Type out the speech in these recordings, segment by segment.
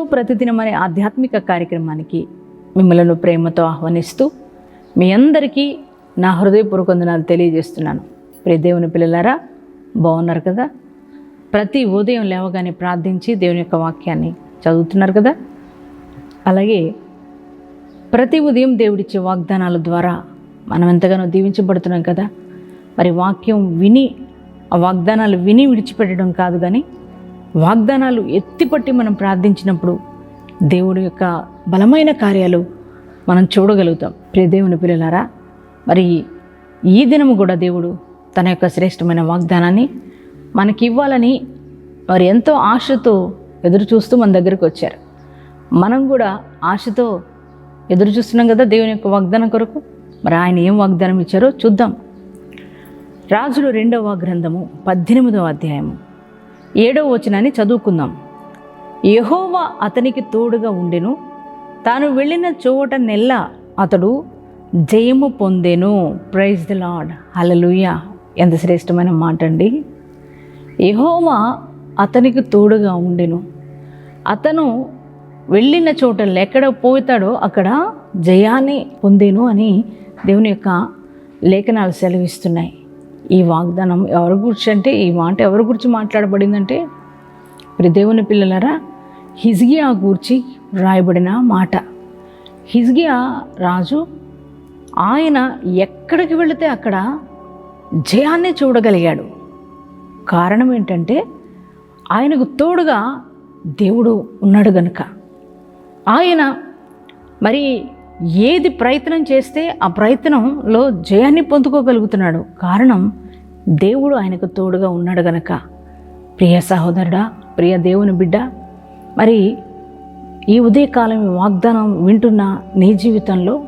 యేసుతో ప్రతిదినం అనే ఆధ్యాత్మిక కార్యక్రమానికి మిమ్మలను ప్రేమతో ఆహ్వానిస్తూ మీ అందరికీ నా హృదయపూర్వక వందనాలు తెలియజేస్తున్నాను. ప్రియ దేవుని పిల్లలారా బాగున్నారు కదా? ప్రతి ఉదయం లేవగానే ప్రార్థించి దేవుని యొక్క వాక్యాన్ని చదువుతున్నారు కదా? అలాగే ప్రతి ఉదయం దేవుడిచ్చే వాగ్దానాల ద్వారా మనం ఎంతగానో దీవించబడుతున్నాం కదా? మరి వాక్యం విని ఆ వాగ్దానాలు విని విడిచిపెట్టడం కాదు కానీ వాగ్దానాలు ఎత్తిపట్టి మనం ప్రార్థించినప్పుడు దేవుడి యొక్క బలమైన కార్యాలు మనం చూడగలుగుతాం. ప్రియ దేవుని పిల్లలారా మరి ఈ దినము కూడా దేవుడు తన యొక్క శ్రేష్టమైన వాగ్దానాన్ని మనకి ఇవ్వాలని వారు ఎంతో ఆశతో ఎదురు చూస్తూ మన దగ్గరకు వచ్చారు. మనం కూడా ఆశతో ఎదురు చూస్తున్నాం కదా దేవుని యొక్క వాగ్దానం కొరకు. మరి ఆయన ఏం వాగ్దానం ఇచ్చారో చూద్దాం. రాజులు రెండవ గ్రంథము పద్దెనిమిదవ అధ్యాయము. ఏడవ వచనాన్ని చదువుకుందాం. యహోవా అతనికి తోడుగా ఉండెను. తాను వెళ్ళిన చోట నెల్ల అతడు జయము పొందెను. ప్రైజ్ ద లాడ్ హల్లెలూయ ఎంత శ్రేష్టమైన మాట అండి యహోవా అతనికి తోడుగా ఉండెను. అతను వెళ్ళిన చోట ఎక్కడ పోతాడో అక్కడ జయాన్ని పొందేను అని దేవుని యొక్క లేఖనాలు సెలవిస్తున్నాయి. ఈ వాగ్దానం ఎవరి గురించి అంటే ఈ మాట ఎవరి గురించి మాట్లాడబడిందంటే మరి దేవుని పిల్లలరా హిజ్గియా గూర్చి రాయబడిన మాట. హిజ్గియా రాజు ఆయన ఎక్కడికి వెళితే అక్కడ జయాన్ని చూడగలిగాడు. కారణం ఏంటంటే ఆయనకు తోడుగా దేవుడు ఉన్నాడు గనుక. ఆయన మరి ఏది ప్రయత్నం చేస్తే ఆ ప్రయత్నంలో జయాన్ని పొందుకోగలుగుతున్నాడు. కారణం దేవుడు ఆయనకు తోడుగా ఉన్నాడు గనక. ప్రియ సహోదరుడా ప్రియ దేవుని బిడ్డ మరి ఈ ఉదయకాలం వాగ్దానం వింటున్న నీ జీవితంలో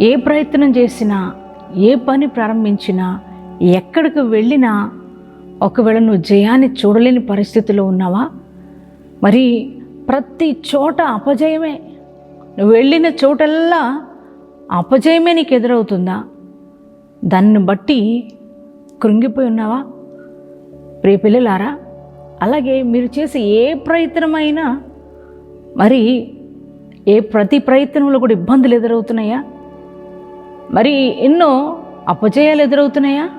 ఏ ప్రయత్నం చేసినా ఏ పని ప్రారంభించినా ఎక్కడికి వెళ్ళినా ఒకవేళ నువ్వు జయాన్ని చూడలేని పరిస్థితిలో ఉన్నావా? మరి ప్రతి చోట అపజయమే. నువ్వు వెళ్ళిన చోటల్లా అపజయమే నీకు ఎదురవుతుందా? దాన్ని బట్టి కృంగిపోయి ఉన్నావా? ప్రియ పిల్లలారా అలాగే మీరు చేసే ఏ ప్రయత్నమైనా మరి ఏ ప్రతి ప్రయత్నంలో కూడా ఇబ్బందులు ఎదురవుతున్నాయా? మరి ఎన్నో అపజయాలు ఎదురవుతున్నాయా?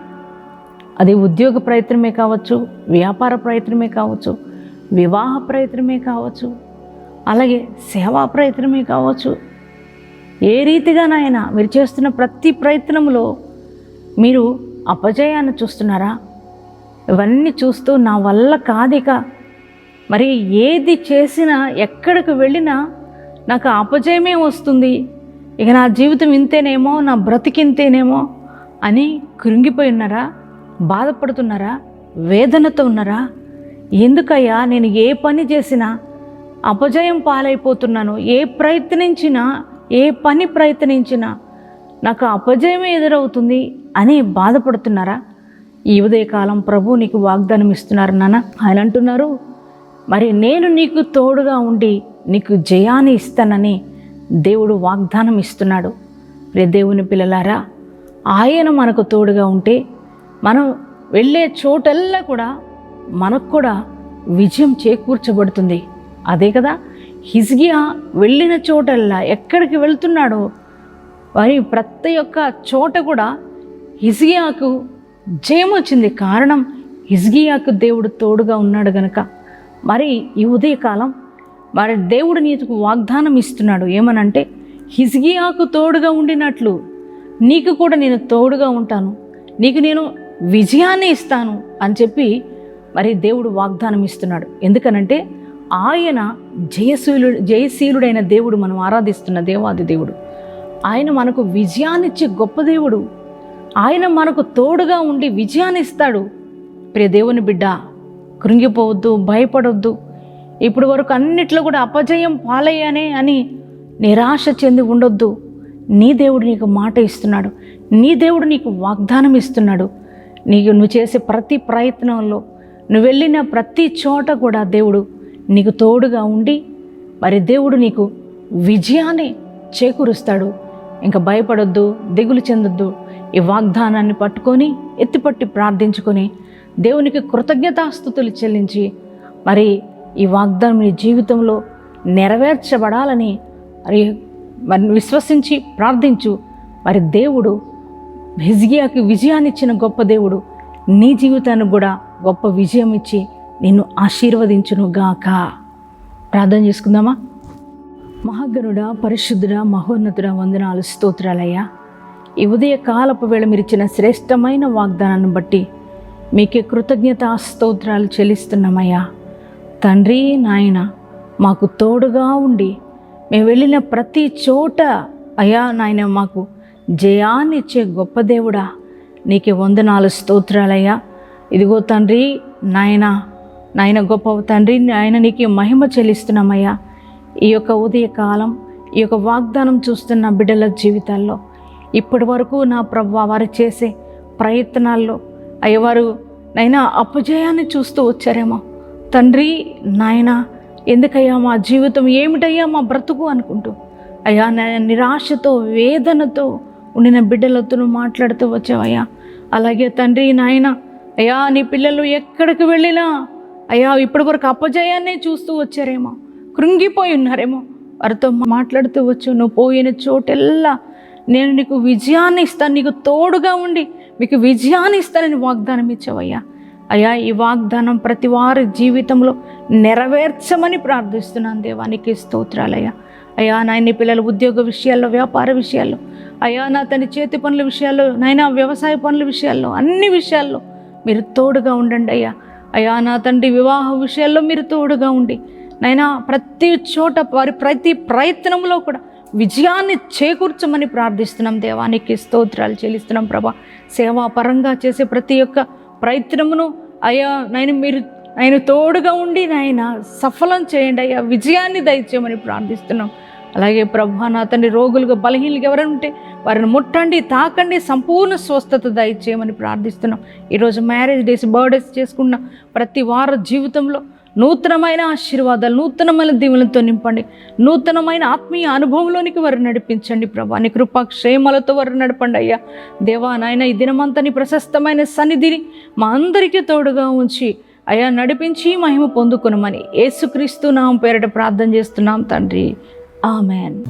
అది ఉద్యోగ ప్రయత్నమే కావచ్చు వ్యాపార ప్రయత్నమే కావచ్చు వివాహ ప్రయత్నమే కావచ్చు అలాగే సేవా ప్రయత్నమే కావచ్చు. ఏ రీతిగానైనా మీరు చేస్తున్న ప్రతి ప్రయత్నంలో మీరు అపజయాన్ని చూస్తున్నారా? ఇవన్నీ చూస్తూ నా వల్ల కాదిక. మరి ఏది చేసినా ఎక్కడికి వెళ్ళినా నాకు అపజయమే వస్తుంది. ఇక నా జీవితం ఇంతేనేమో నా బ్రతికింతేనేమో అని కృంగిపోయి ఉన్నారా? బాధపడుతున్నారా? వేదనతో ఉన్నారా? ఎందుకయ్యా నేను ఏ పని చేసినా అపజయం పాలైపోతున్నాను? ఏ ప్రయత్నించినా ఏ పని ప్రయత్నించినా నాకు అపజయమే ఎదురవుతుంది? అని బాధపడుతున్నారా? ఈ ఉదయకాలం ప్రభు నీకు వాగ్దానం ఇస్తున్నారు నాన్న. ఆయన అంటున్నారు మరి నేను నీకు తోడుగా ఉండి నీకు జయాన్ని ఇస్తానని దేవుడు వాగ్దానం ఇస్తున్నాడు. రే దేవుని పిల్లలారా ఆయన మనకు తోడుగా ఉంటే మనం వెళ్ళే చోటల్లా కూడా మనకు కూడా విజయం చేకూర్చబడుతుంది. అదే కదా హిజ్గియా వెళ్ళిన చోటల్లా ఎక్కడికి వెళ్తున్నాడో మరి ప్రతి ఒక్క చోట కూడా హిజ్గియాకు జయం వచ్చింది కారణం హిజ్గియాకు దేవుడు తోడుగా ఉన్నాడు గనక. మరి ఈ ఉదయకాలం మరి దేవుడు నీకు వాగ్దానం ఇస్తున్నాడు. ఏమనంటే హిజ్గియాకు తోడుగా ఉండినట్లు నీకు కూడా నేను తోడుగా ఉంటాను. నీకు నేను విజయాన్ని ఇస్తాను అని చెప్పి మరి దేవుడు వాగ్దానం ఇస్తున్నాడు. ఎందుకనంటే ఆయన జయశీలుడు జయశీలుడైన దేవుడు మనం ఆరాధిస్తున్న దేవాది దేవుడు. ఆయన మనకు విజయాన్నిచ్చే గొప్ప దేవుడు. ఆయన మనకు తోడుగా ఉండి విజయాన్ని ఇస్తాడు. ప్రియ దేవుని బిడ్డ కృంగిపోవద్దు భయపడొద్దు. ఇప్పుడు వరకు అన్నిట్లో కూడా అపజయం పాలయ్యానే అని నిరాశ చెంది ఉండొద్దు. నీ దేవుడు నీకు మాట ఇస్తున్నాడు. నీ దేవుడు నీకు వాగ్దానం ఇస్తున్నాడు. నీకు నువ్వు చేసే ప్రతి ప్రయత్నంలో నువ్వు వెళ్ళిన ప్రతి చోట కూడా దేవుడు నీకు తోడుగా ఉండి మరి దేవుడు నీకు విజయాన్ని చేకూరుస్తాడు. ఇంకా భయపడొద్దు దిగులు చెందొద్దు. ఈ వాగ్దానాన్ని పట్టుకొని ఎత్తిపట్టి ప్రార్థించుకొని దేవునికి కృతజ్ఞతాస్థుతులు చెల్లించి మరి ఈ వాగ్దానం నీ జీవితంలో నెరవేర్చబడాలని మరి మరి విశ్వసించి ప్రార్థించు. మరి దేవుడు హిజ్గియాకి విజయాన్ని ఇచ్చిన గొప్ప దేవుడు నీ జీవితానికి కూడా గొప్ప విజయం ఇచ్చి నిన్ను ఆశీర్వదించును గాక. ప్రార్థన చేసుకుందామా? మహాగణుడా పరిశుద్ధుడా మహోన్నతుడా వందనాలు స్తోత్రాలయ్యా. ఈ ఉదయ కాలపు వేళ మీరు ఇచ్చిన శ్రేష్టమైన వాగ్దానాన్ని బట్టి మీకే కృతజ్ఞత స్తోత్రాలు చెల్లిస్తున్నామయ్యా. తండ్రి నాయన మాకు తోడుగా ఉండి మేము వెళ్ళిన ప్రతి చోట అయ్యా నాయన మాకు జయాన్నిచ్చే గొప్ప దేవుడా. నీకే వందనాలు స్తోత్రాలయ్యా. ఇదిగో తండ్రి నాయన నాయన గొప్ప తండ్రి నాయన నీకే మహిమ చెల్లిస్తున్నామయ్యా. ఈ యొక్క ఉదయకాలం ఈ యొక్క వాగ్దానం చూస్తున్న బిడ్డల జీవితాల్లో ఇప్పటి వరకు నా ప్రభు వారు చేసే ప్రయత్నాల్లో అయ్యవారు నైనా అపజయాన్ని చూస్తూ వచ్చారేమో. తండ్రి నాయన ఎందుకయ్యా మా జీవితం ఏమిటయ్యా మా బ్రతుకు అనుకుంటూ? అయ్యా నా- నిరాశతో వేదనతో ఉండిన బిడ్డలతో మాట్లాడుతూ వచ్చావయ్యా. అలాగే తండ్రి నాయన అయ్యా నీ పిల్లలు ఎక్కడికి వెళ్ళినా అయ్యా ఇప్పటి వరకు అపజయాన్నే చూస్తూ వచ్చారేమో. కృంగిపోయి ఉన్నారేమో. వారితో మాట్లాడుతూ వచ్చు నువ్వు పోయిన చోటెల్లా నేను నీకు విజయాన్ని ఇస్తాను నీకు తోడుగా ఉండి మీకు విజయాన్ని ఇస్తానని వాగ్దానం ఇచ్చావయ్యా. అయ్యా ఈ వాగ్దానం ప్రతి వారి జీవితంలో నెరవేర్చమని ప్రార్థిస్తున్నాను దేవానికి స్తోత్రాలయ్యా. అయ్యా నాయన పిల్లల ఉద్యోగ విషయాల్లో వ్యాపార విషయాల్లో అయ్యా నా తన చేతి పనుల విషయాల్లో నాయన వ్యవసాయ పనుల విషయాల్లో అన్ని విషయాల్లో మీరు తోడుగా ఉండండి అయ్యా. అయ్యా నా తండ్రి వివాహ విషయాల్లో మీరు తోడుగా ఉండి నైనా ప్రతి చోట వారి ప్రతి ప్రయత్నంలో కూడా విజయాన్ని చేకూర్చమని ప్రార్థిస్తున్నాం దేవానికి స్తోత్రాలు చెల్లిస్తున్నాం ప్రభా. సేవాపరంగా చేసే ప్రతి ఒక్క ప్రయత్నమును అయ్యా నేను మీరు ఆయన తోడుగా ఉండి నాయన సఫలం చేయండి అయ్యా. విజయాన్ని దయచేయమని ప్రార్థిస్తున్నాం. అలాగే ప్రభా నా తండ్రి రోగులుగా బలహీనలు ఎవరైనా ఉంటే వారిని ముట్టండి తాకండి సంపూర్ణ స్వస్థత దయచేయమని ప్రార్థిస్తున్నాం. ఈరోజు మ్యారేజ్ డేస్ బర్త్డేస్ చేసుకున్న ప్రతి వార జీవితంలో నూతనమైన ఆశీర్వాదాలు నూతనమైన దీవులతో నింపండి. నూతనమైన ఆత్మీయ అనుభవంలోనికి వారు నడిపించండి ప్రభా. నీ కృపా క్షేమాలతో వారు నడపండి అయ్యా. దేవా నాయన ఈ దినమంతా నీ ప్రశస్తమైన సన్నిధిని మా అందరికీ తోడుగా ఉంచి అయ్యా నడిపించి మహిమ పొందుకునమని యేసుక్రీస్తు నామం పేరట ప్రార్థన చేస్తున్నాం తండ్రి. ఆమెన్.